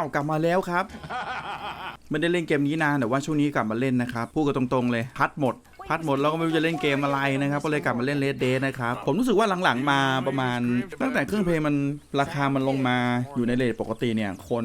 าวกลับมาแล้วครับไม่ได้เล่นเกมนี้นานแต่ว่าช่วงนี้กลับมาเล่นนะครับพูดกันตรงๆเลยพัดหมด พัดหมดแล้วก็ไม่รู้จะเล่นเกมอะไรนะครับ ก็เลยกลับมาเล่นเลดเดนะครับ ผมรู้สึกว่าหลังๆมาประมาณ ตั้งแต่เครื่องเพลย์มันราคามันลงมาอยู่ในเลทปกติเนี่ย คน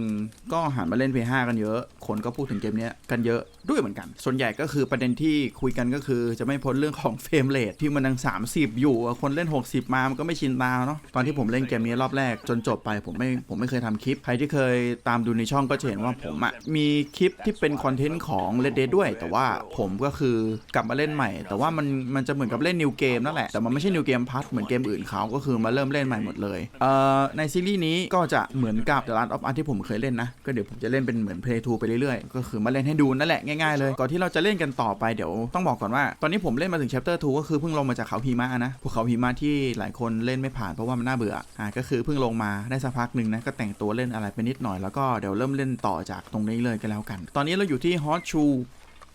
ก็หันมาเล่น p 5กันเยอะ คนก็พูดถึงเกมนี้กันเยอะด้วยเหมือนกัน ส่วนใหญ่ก็คือประเด็นที่คุยกันก็คือจะไม่พ้นเรื่องของเฟรมเรทที่มันยัง30 อยู่ คนเล่น 60 มา มันก็ไม่ชินตาเนาะ ตอนที่ผมเล่นเกมนี้รอบแรกจนจบไปผมไม่ผมไม่เคยทำคลิป ใครที่เคยตามดูในช่องก็จะเห็นว่าผมอะมีคลิปที่เป็นคอนเทนต์ของ Red Dead ด้วย แต่ว่าผมก็คือกลับมาเล่นใหม่ แต่ว่ามันมันจะเหมือนกับเล่นนิวเกมนั่นแหละแต่มันไม่ใช่นิวเกมพัทเหมือนเกมอื่นเขาก็คือมาเริ่มเล่นใหม่หมดเลยเอ่อในซีรีส์นี้ก็จะเหมือนกับ The Last of Us ที่ผมเคยเล่นนะก็เดี๋ยวผมจะเล่นเป็นเหมือน Play 2ไปเรื่อยๆก็คือมาเล่นให้ดูนั่นแหละง่ายๆเลยก่อนที่เราจะเล่นกันต่อไปเดี๋ยวต้องบอกก่อนว่า ตอนนี้ผมเล่นมาถึง Chapter 2ก็คือเพิ่งลงมาจากเขาหิมะนะภูเขาหิมะที่หลายคนเล่นไม่ผ่านเพราะว่ามันน่าเบื่ออ่าก็คือเพิ่งลงมาได้สักพักหนึ่งนะก็แต่งตัวเล่นอะไรไปนิดหน่อยแล้วก็เดี๋ยวเริ่มเล่นต่อจากตรงนี้เลยกันแล้วกัน ตอนนี้เราอยู่ที่ Hot Shoe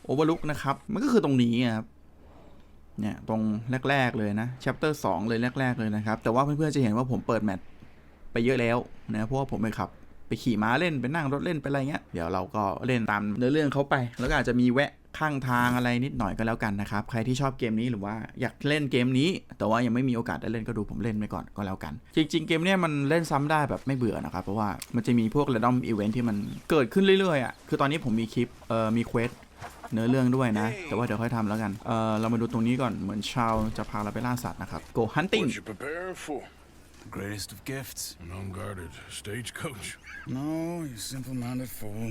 Overlook นะครับ มันก็คือตรงนี้ครับ เนี่ยตรงแรก ๆ เลยนะ chapter 2เลยแรก ๆ เลยนะครับ แต่ว่าเพื่อนๆจะเห็นว่าผมเปิดแมตช์ไปเยอะแล้วนะเพราะว่าผมไปขับไปขี่ม้าเล่นไปนั่งรถเล่นไปอะไรเงี้ยเดี๋ยวเราก็เล่นตามเนื้อเรื่องเขาไป แล้วก็อาจจะมีแวะข้างทางอะไรนิดหน่อยก็แล้วกันนะครับ ใครที่ชอบเกมนี้หรือว่าอยากเล่นเกมนี้ แต่ว่ายังไม่มีโอกาสได้เล่นก็ดูผมเล่นไปก่อนก็แล้วกัน จริง ๆ เกมเนี้ยมันเล่นซ้ำได้แบบไม่เบื่อนะครับ เพราะว่ามันจะมีพวก random event ที่มันเกิดขึ้นเรื่อยๆอะคือตอนนี้ผมมีคลิปเอ่อมีเควส เนื้อเรื่องด้วยนะ แต่ว่าเดี๋ยวค่อยทำแล้วกัน เออเรามาดูตรงนี้ก่อน เหมือนชาวจะพาเราไปล่าสัตว์นะครับ go hunting What you preparing for? The greatest of gifts. An unguarded stagecoach. No, you simple-minded fool.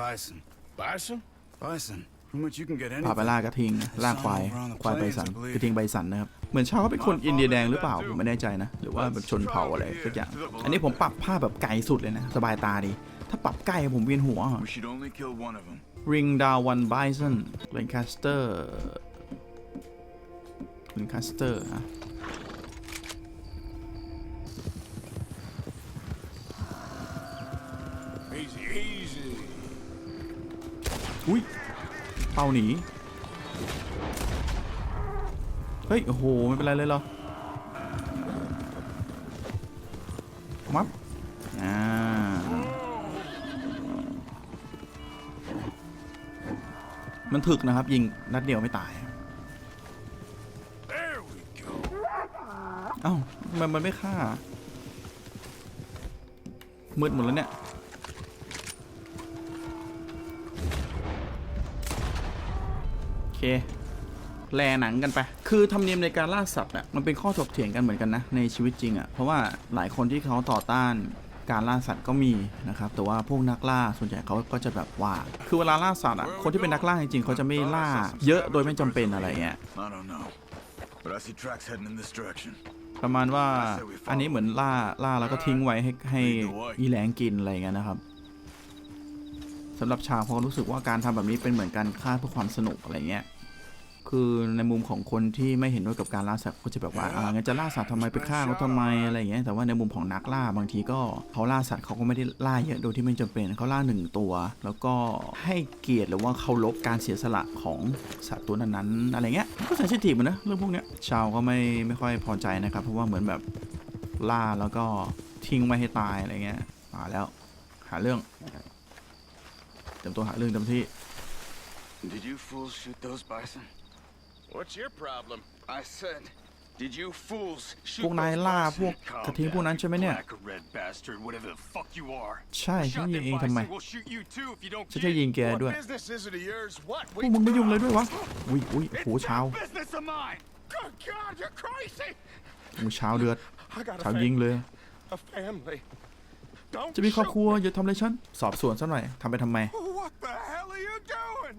Bison. Bison? Bison. How much you can get พาไป anything. ล่ากระทิงล่าควายควายใบสันกระทิงใบสันนะครับ เหมือนชาวเขาเป็นคนอินเดียแดงหรือเปล่าผมไม่แน่ใจนะ หรือว่าแบบชนเผ่าอะไรสักอย่าง อันนี้ผมปรับภาพแบบไกลสุดเลยนะ สบายตาดี ถ้าปรับใกล้ผมเวียนหัว We should only kill one of them. ring down one bison lancaster lancaster อะ Easy, easy. อุ้ยเป่าหนี เฮ้ย โอ้โห ไม่เป็นไรเลยเหรอ มันถึกนะครับ ยิงนัดเดียวไม่ตาย เอ้ามันมันไม่ฆ่า มืดหมดแล้วเนี่ย โอเค แลหนังกันไป คือธรรมเนียมในการล่าสัตว์อะ มันเป็นข้อถกเถียงกันเหมือนกันนะ ในชีวิตจริงอะ เพราะว่าหลายคนที่เขาต่อต้าน การล่าสัตว์ก็มีนะครับแต่ว่าพวกนักล่าส่วนใหญ่เขาก็จะแบบว่า คือเวลาล่าสัตว์อะคนที่เป็นนักล่าจริงๆเขาจะไม่ล่าเยอะโดยไม่จำเป็นอะไรเงี้ยประมาณว่าอันนี้เหมือนล่าล่าแล้วก็ทิ้งไว้ให้ให้อีแหลงกินอะไรเงี้ยนะครับสำหรับชาวเขารู้สึกว่าการทำแบบนี้เป็นเหมือนการฆ่าเพื่อความสนุกอะไรเงี้ย คือในมุมของคนที่ไม่เห็นด้วยกับการล่าสัตว์ก็จะแบบว่าอ่างั้นจะล่าสัตว์ทำไมไปฆ่าเขาทำไมอะไรอย่างเงี้ยแต่ว่าในมุมของนักล่าบางทีก็เขาล่าสัตว์เขาก็ไม่ได้ล่าเยอะโดยที่ไม่จำเป็นเขาล่าหนึ่งตัว แล้วก็ให้เกียรติหรือว่าเคารพการเสียสละของสัตว์ตัวนั้นๆอะไรเงี้ยก็เซนซิทีฟเหมือนนะเรื่องพวกเนี้ยชาวก็ไม่ไม่ค่อยพอใจนะครับ เพราะว่าเหมือนแบบล่าแล้วก็ทิ้งไว้ให้ตายอะไรเงี้ยมาแล้ว หาเรื่องเต็มตัวหาเรื่องเต็มที่ Did you fools shoot those bison? What's your problem? I said, did you fools shoot พวกนาย those ล่า bison? พวกกระทิงพวกนั้นใช่ไหมเนี่ย Black or red bastard, whatever the fuck you are. ใช่ฉันยิงเองทำไม We'll shoot you too if you don't ฉันจะยิงแกด้วย What business is it of yours? What? พวกมึงไม่ยุ่งเลยด้วยวะอุ้ยอุ้ยโห It's เช้า no business of mine. Good God, you're crazy! มึงเช้าเดือด I got เช้า a, ยิง fam- เลย a family. Don't จะมีครอบ shoot ครัวอย่าทำอะไรฉัน สอบสวนซะหน่อยทำไปทำไม What the hell are you doing?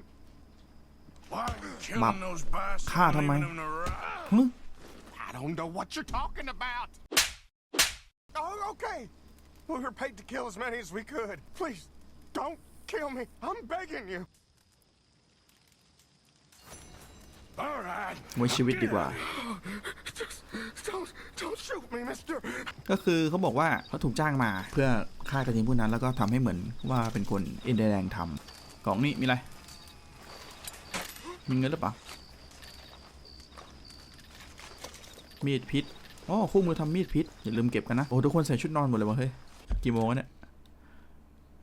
Why are you Map. killing those bastards? ฆ่า and ทำไม leaving them to rot? ฮึ I don't know what you're talking about. Oh, okay. We were paid to kill as many as we could. Please, don't kill me. I'm begging you. All right. ไว้ชีวิตดีกว่า Just don't, don't shoot me, mister. ก็คือเขาบอกว่าเขาถูกจ้างมาเพื่อฆ่ากระทิงผู้นั้นแล้วก็ทำให้เหมือนว่าเป็นคนอินเดียแดงทำกล่องนี้มีอะไร มีเงินหรือเปล่า มีดพิษอ๋อคู่มือทำมีดพิษอย่าลืมเก็บกันนะ โอ้ทุกคนใส่ชุดนอนหมดเลยวะเฮ้ย กี่โมงวะเนี่ย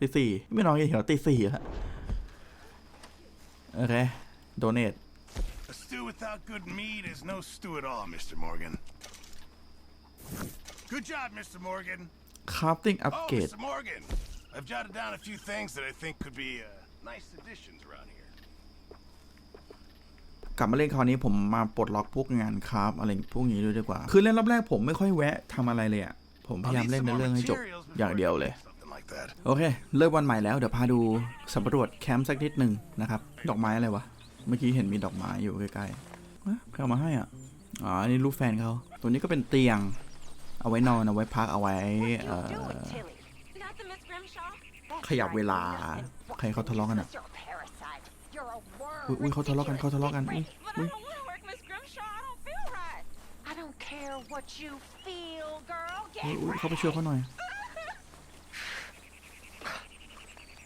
ตีสี่ไม่นอนกันเหรอตีสี่ฮะโอเค โดเนท A stew without good meat is no stew at all, Mr. Morgan. Good job, Mr. Morgan. คราฟติ้งอัป Oh, เกรด Mr. Morgan. I've jotted down a few things that I think could be uh, nice additions around here. กลับมาเล่นคราวนี้ผมมาปลดล็อกพวกงานคราฟอะไรพวกนี้ด้วยดีกว่า คือเล่นรอบแรกผมไม่ค่อยแวะทำอะไรเลยอะผมพยายามเล่นในเรื่องให้จบอย่างเดียวเลย โอเค เริ่มวันใหม่แล้วเดี๋ยวพาดูสำรวจแคมป์สักนิดหนึ่งนะครับ ดอกไม้อะไรวะ เมื่อกี้เห็นมีดอกไม้อยู่ใกล้ๆใครเอามาให้อะอ๋ออันนี้รูปแฟนเขาตัวนี้ก็เป็นเตียง เอาไว้นอนเอาไว้พักเอาไว้เอ่อขยับเวลา ใครเขาทะเลาะกันอะ You're a parasite. You're a worm. อุ๊ยอุ๊ยเขาทะเลาะกันเขาทะเลาะกันอุ๊ย But อุ๊ย I don't want to work Miss Grimshaw. I don't feel right. I don't care what you feel, girl. อุ๊ย Get อุ๊ยเขาไปช่วยเขาหน่อย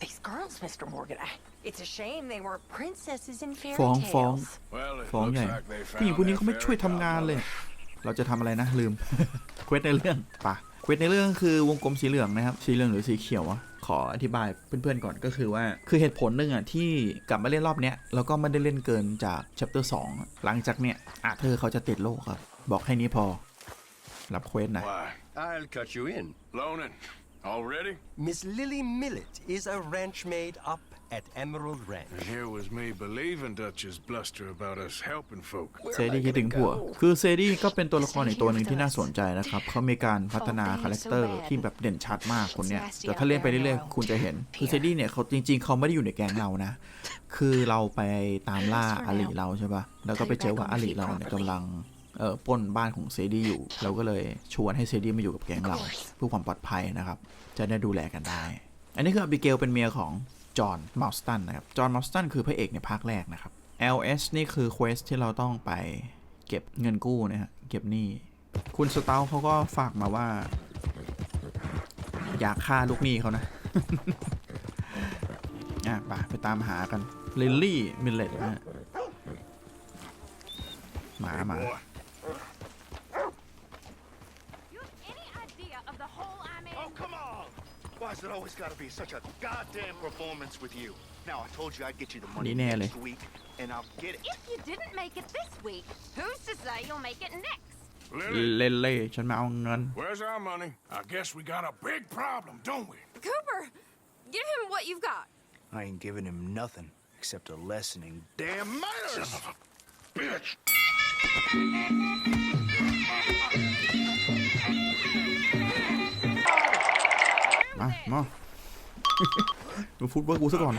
These girls, Mr. Morgan. I, it's a shame they were princesses in fairy ฟ้องฟ้อง tales. Well, it ฟ้อง looks ใหญ่ like they ผู้หญิง found คนนี้ their เขาไม่ช่วย fairy ทำงานเลย godmother. เราจะทำอะไรนะลืม เควสในเรื่องปะเควสในเรื่องคือวงกลมสีเหลืองนะครับ สีเหลืองหรือสีเขียวอะ ขออธิบายเพื่อนๆก่อนก็คือว่า คือเหตุผลหนึ่งอะที่กลับมาเล่นรอบเนี้ยแล้วก็ไม่ได้เล่นเกินจากชปเตอร์สองหลังจากเนี้ยอาเธอร์เขาจะติดโลกครับ บอกแค่นี้พอรับเควสนะ Why? I'll cut you in. Loaning. Already? Miss Lily Millet is a ranch maid up at Emerald Ranch. And here was me believing Dutch's bluster about us helping folk. เซดี้คิดถึงผัว คือเซดี้ก็เป็นตัวละครอีกตัวหนึ่งที่น่าสนใจนะครับ เขามีการพัฒนาคาแรคเตอร์ที่แบบเด่นชัดมากคนเนี้ยแต่ถ้าเล่นไปเรื่อยๆ คุณจะเห็น คือเซดี้เนี่ยเขาจริง ๆ เขาไม่ได้อยู่ในแก๊งเรานะ คือเราไปตามล่าอาลีเราใช่ปะแล้วก็ไปเจอว่าอาลีเราเนี่ยกำลัง เอ่อปล้นบ้านของเซดี้อยู่ เราก็เลยชวนให้เซดี้มาอยู่กับแก๊งเราเพื่อความปลอดภัยนะครับ จะได้ดูแลกันได้ อันนี้คืออบิเกลเป็นเมียของจอห์นมาลสตันนะครับ จอห์นมาลสตันคือพระเอกในภาคแรกนะครับ LS นี่คือเควสที่เราต้องไปเก็บเงินกู้นะฮะเก็บหนี้คุณสเตลเขาก็ฝากมาว่า อยากฆ่าลูกหนี้เขานะอะไปไปตามหากันลิลลี่มิลเลตนะฮะหมาหมา Why's it always gotta be such a goddamn performance with you? Now, I told you I'd get you the money นี่แน่เลย next week, and I'll get it. If you didn't make it this week, who's to say you'll make it next? Lily, เล่นเล่ฉันมาเอาเงิน where's our money? I guess we got a big problem, don't we? Cooper, give him what you've got. I ain't giving him nothing except a lessening damn manners! Bitch! มาดูฟุตบอลกูซะก่อน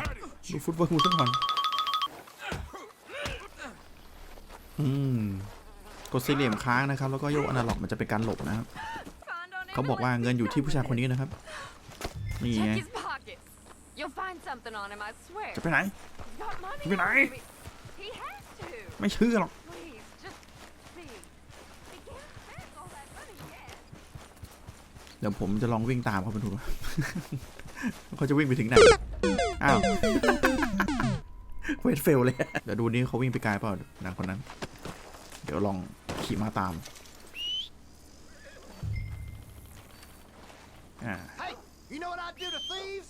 ดูฟุตบอลกูซะก่อน อืม กดสี่เหลี่ยมค้างนะครับ แล้วก็โยกอนาล็อกมันจะเป็นการหลบนะครับ เขาบอกว่าเงินอยู่ที่ผู้ชายคนนี้นะครับ นี่ไง Check his pockets. You'll find something on him, I swear. จะไปไหน ไม่เชื่อหรอก Please, just see. He can't spend all that money yet. เดี๋ยวผมจะลองวิ่งตามเขาไปดูเขาจะวิ่งไปถึงไหน อ้าวเวทเฟลเลย เดี๋ยวดูนี่เขาวิ่งไปไกลเปล่านางคนนั้น เดี๋ยวลองขี่มาตาม อ่า Hey, you know what I do to thieves?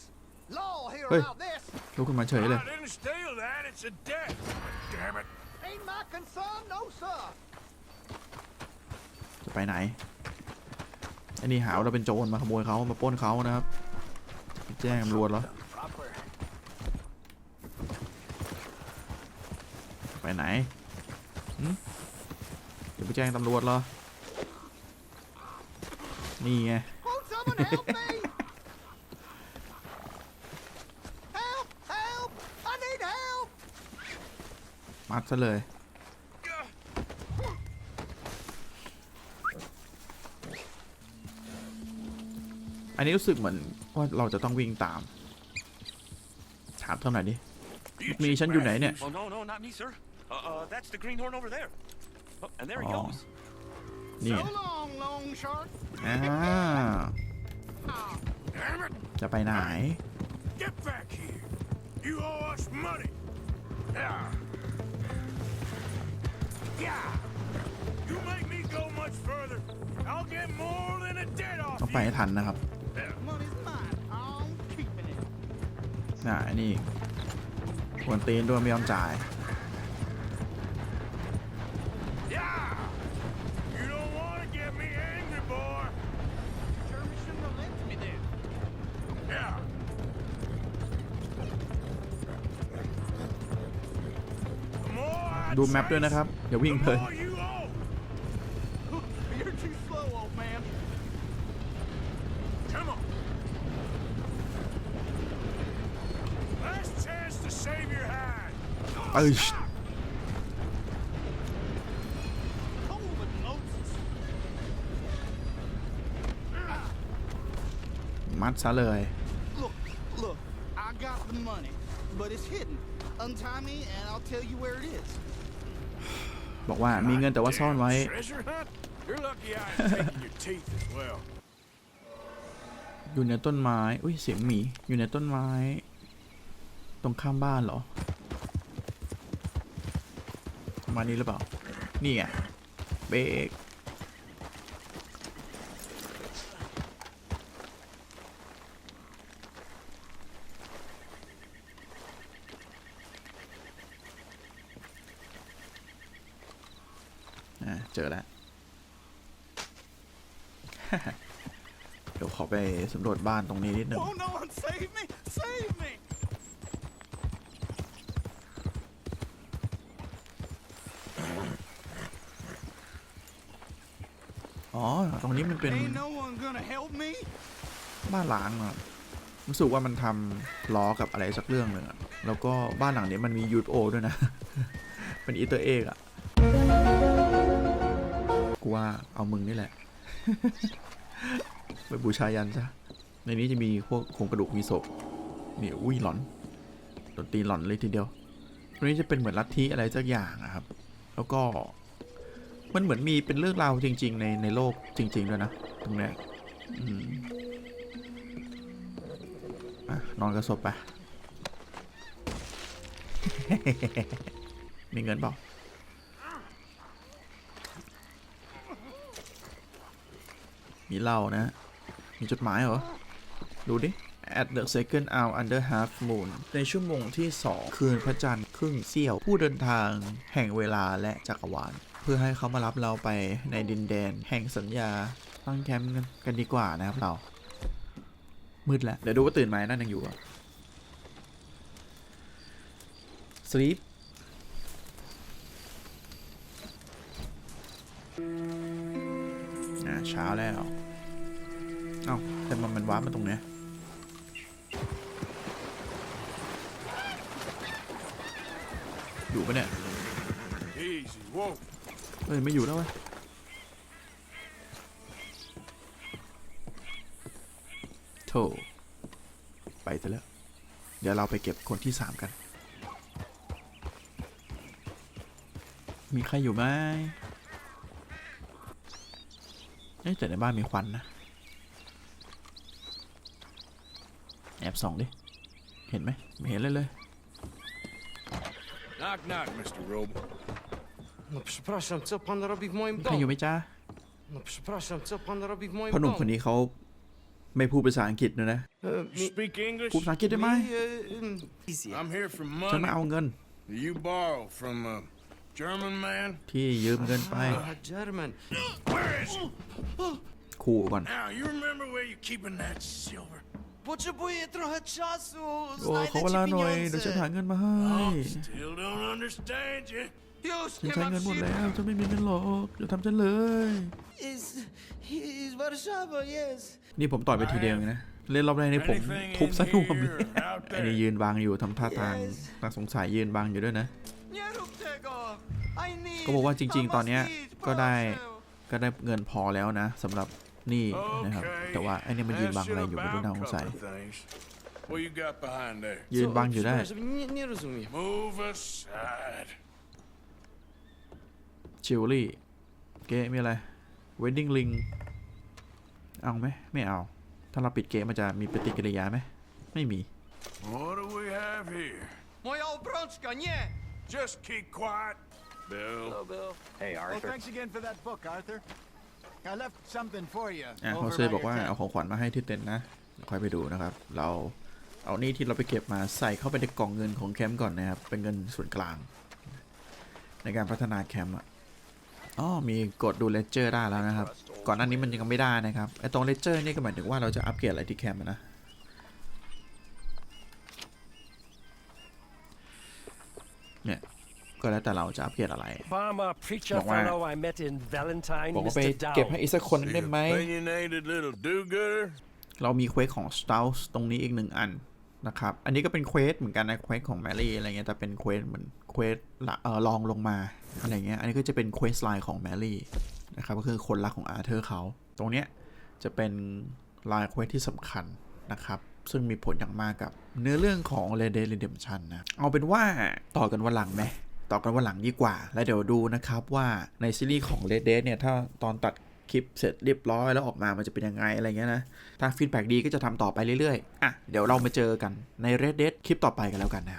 Law here Hey. about this. ลุกขึ้นมาเฉยเลย I didn't steal that. It's a debt. Damn it. Ain't my concern, no sir. จะไปไหน ไอ้นี่หาว่าเราเป็นโจรมาขโมยเขามาปล้นเขานะครับไปแจ้งตำรวจเหรอ Proper. ไปไหนหึเดี๋ยวไปแจ้งตำรวจเหรอ นี่ไง Won't someone help me? help! Help! I need help! มัดซะเลย อันนี้รู้สึกเหมือนว่าเราจะต้องวิ่งตาม ถามเท่าไหร่อยดิ You มี check ฉันอยู่ไหนเนี่ย Well, no, no, not me, sir. Uh, uh, that's the greenhorn over there. Oh, and there he Oh. goes. นี่ So long, long shark. อ่า Damn it. จะไปไหน Get back here. You owe us money. Yeah. Yeah. You make me go much further. I'll get more than a debt off ต้องไปให้ you. ทันนะครับ น่ะไอ้นี่ควรตีนด้วยไม่ยอมจ่ายดูแมปด้วยนะครับ อย่าวิ่งเพลิ เอ้ย Holy Moses. มัดซะเลย Look, look, I got the money, but it's hidden. Untie me and I'll tell you where it is. บอกว่ามีเงินแต่ว่าซ่อนไว้ Treasure hunt? You're lucky I ain't taking your teeth as well. อยู่ในต้นไม้ อุ้ยเสียงหมี อยู่ในต้นไม้ ตรงข้ามบ้านเหรอประ มาณนี้หรือเปล่า นี่ไง เบรกเจอแล้ว เดี๋ยวขอไปสำรวจบ้านตรงนี้นิดหนึ่ง Won't no one save me? Save me! อ๋อ ตรงนี้มันเป็น Ain't no one gonna help me? บ้านล้างอะรู้สึกว่ามันทำล้อกับอะไรสักเรื่องหนึ่งอะแล้วก็บ้านหลังนี้มันมียูทโอด้วยนะ เป็นอีเตอร์เอกอะกูว่าเอามึงนี่แหละ ไปบูชายันซะ ในนี้จะมีพวกโครงกระดูกมีศพนี่อุ้ยหลอนดนตรีหลอนเลยทีเดียวตรงนี้จะเป็นเหมือนลัทธิอะไรสักอย่างอะครับ แล้วก็ มันเหมือนมีเป็นเรื่องราวจริง ๆ ในในโลกจริง ๆ ด้วยนะ ตรงเนี้ยนอนกระสบไป มีเงินเปล่ามีเหล้านะ มีจดหมายเหรอ ดูดิ at the second hour under half moon ในชั่วโมงที่ 2 คืนพระจันทร์ครึ่งเสี้ยว ผู้เดินทางแห่งเวลาและจักรวาล พื่อให้เขามารับเราไปในดินแดน แห่งสัญญาตั้งแคมป์กันดีกว่านะครับเรา มืดแล้ว เดี๋ยวดูว่าตื่นไหมนั่นยังอยู่อะ sleep อ่าเช้าแล้ว เอ้า แต่มันมันวามาตรงเนี้ยอยู่ปะเนี่ย Easy, whoa. เอ้ยไม่อยู่แล้วเว้ยโธ่ไปซะแล้ว เดี๋ยวเราไปเก็บคนที่สามกัน มีใครอยู่ไหมเอ๊ะแต่ในบ้านมีควันนะ แอบส่องดิ เห็นไหมไม่เห็นเลยเลย Knock, knock, Mr. Robe. No przepraszam, co pan robi w moim ใครอยู่ domu? ไหมจ้า No przepraszam, co pan robi w moim พ่อหนุ่ม domu? คนนี้เขาไม่พูดภาษาอังกฤษด้วยนะ E, mi, Speak English? พูดภาษาอังกฤษได้ไหม mi, e, em, wizja. I'm here for ฉัน money มาเอาเงิน you borrow from a German man. ที่ยืมเงินไป Ah, German. Where is he? ขู่ก่อน Now, you remember where you're keeping that silver? Potrzebuję trochę czasu. โอ้ขอเว Znajdę ลา ci หน่อย เดี๋ยวฉันหา pieniądze. เงินมาให้ Oh, still don't understand you. Już ฉัน nie ใช้ mam เงินหมด siły. แล้วฉันไม่มีเงินหรอกอย่าทำฉันเลย Is, is Warszawa, jest. นี่ผมต่อยไปทีเดียวเองนะ เล่นรอบแรกนี่ผม Anything ทุบ in ซะน่วมเลย here or out ไอ้นี่ there? ยืนบังอยู่ทำท่าทางน่าสงสัยยืนบังอยู่ด้วยนะ Nie rób tego. I need. ก็บอกว่าจริง ๆ ตอนเนี้ย pomocnic, ก็ได้ proszę. ก็ได้เงินพอแล้วนะสำหรับหนี่นะครับ Okay. แต่ว่าไอ้นี่มันยืน That บังอะไร shit อยู่ไม่รู้ about น่าสงสัย cover things. What you got behind there? ยืน Co? บังอยู่ได้ Przepraszam, Nie, nie rozumiem. Move aside. จิวเวลรี่เก๊มีอะไร wedding ring เอาไหมไม่เอา ถ้าเราปิดเกมมันจะมีปฏิกิริยาไหมไม่มี What do we have here? Moja obrączka, nie! Just keep quiet, Bill. Well, thanks again for that book, Arthur. I left something for you. อะ over เขาเซ by บอก your ว่า tent. เอาของขวัญมาให้ที่เต็นท์นะเดี๋ยวค่อยไปดูนะครับ เราเอานี่ที่เราไปเก็บมาใส่เข้าไปในกล่องเงินของแคมป์ก่อนนะครับ เป็นเงินส่วนกลาง ในการพัฒนาแคมป์อะ อ๋อมีกดดูเลเจอร์ได้แล้วนะครับ ก่อนหน้านี้มันยังไม่ได้นะครับไอ้ตรงเลเจอร์นี่ก็หมายถึงว่าเราจะอัปเกรดอะไรที่แคมป์อะนะเนี่ยก็แล้วแต่เราจะอัปเกรดอะไร Farmer preacher บอกว่า fellow I met in Valentine, บอกว่าไป Mr. เก็บให้ Dow. อีกสักคนได้ไหม Opinionated little do-gooder. เรามีเควสของ s t o u s ตรงนี้อีกหนึ่งอัน นะครับ อันนี้ก็เป็นเควสเหมือนกันนะเควสของแมรี่อะไรเงี้ยแต่เป็นเควสเหมือนเควสละเออลองลงมาอะไรเงี้ยอันนี้ก็จะเป็นเควสไลน์ของแมรี่นะครับก็คือคนรักของอาร์เธอร์เขาตรงเนี้ยจะเป็นไลน์เควสที่สำคัญนะครับ ซึ่งมีผลอย่างมากกับเนื้อเรื่องของ Red Dead Redemption นะ เอาเป็นว่าต่อกันวันหลังไหมต่อกันวันหลังดีกว่า แล้วเดี๋ยวดูนะครับว่าในซีรีส์ของ Red Dead เนี่ย ถ้าตอนตัด คลิปเสร็จเรียบร้อยแล้วออกมามันจะเป็นยังไงอะไรเงี้ยนะถ้าฟีดแบ็ดีก็จะทำต่อไปเรื่อยๆอะเดี๋ยวเรามาเจอกันใน Red Dead คลิปต่อไปกันแล้วกันนะครับ